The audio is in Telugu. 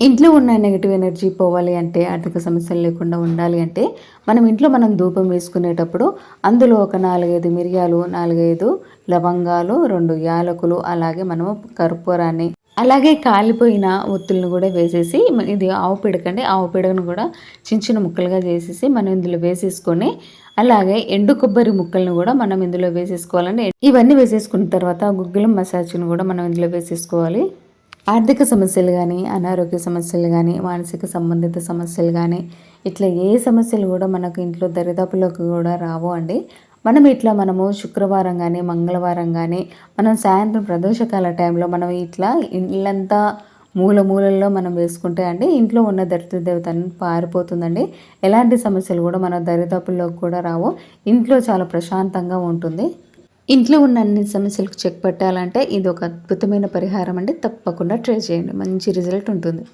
ఇంట్లో ఉన్న నెగిటివ్ ఎనర్జీ పోవాలి అంటే ఆర్థిక సమస్యలు లేకుండా ఉండాలి అంటే మనం ఇంట్లో మనం ధూపం వేసుకునేటప్పుడు అందులో ఒక నాలుగైదు మిరియాలు నాలుగైదు లవంగాలు రెండు యాలకులు అలాగే మనము కర్పూరాన్ని అలాగే కాలిపోయిన ఒత్తులను కూడా వేసేసి ఇది ఆవు పిడకండి ఆవు పిడకను కూడా చిన్న చిన్న ముక్కలుగా చేసేసి మనం ఇందులో వేసేసుకొని అలాగే ఎండు కొబ్బరి ముక్కలను కూడా మనం ఇందులో వేసేసుకోవాలండి. ఇవన్నీ వేసేసుకున్న తర్వాత గుగ్గిలం మసాజ్ను కూడా మనం ఇందులో వేసేసుకోవాలి. ఆర్థిక సమస్యలు కానీ అనారోగ్య సమస్యలు కానీ మానసిక సంబంధిత సమస్యలు కానీ ఇట్లా ఏ సమస్యలు కూడా మనకు ఇంట్లో దరిదాపులకు కూడా రావు అండి. మనం ఇట్లా మనము శుక్రవారం కానీ మంగళవారం కానీ మనం సాయంత్రం ప్రదోషకాల టైంలో మనం ఇట్లా ఇళ్ళంతా మూల మూలల్లో మనం వేసుకుంటే అండి ఇంట్లో ఉన్న దరిద్ర దేవత పారిపోతుందండి. ఎలాంటి సమస్యలు కూడా మన దరిదాపుల్లోకి కూడా రావు. ఇంట్లో చాలా ప్రశాంతంగా ఉంటుంది. ఇంట్లో ఉన్న అన్ని సమస్యలకు చెక్ పెట్టాలంటే ఇది ఒక అద్భుతమైన పరిహారం అండి. తప్పకుండా ట్రై చేయండి. మంచి రిజల్ట్ ఉంటుంది.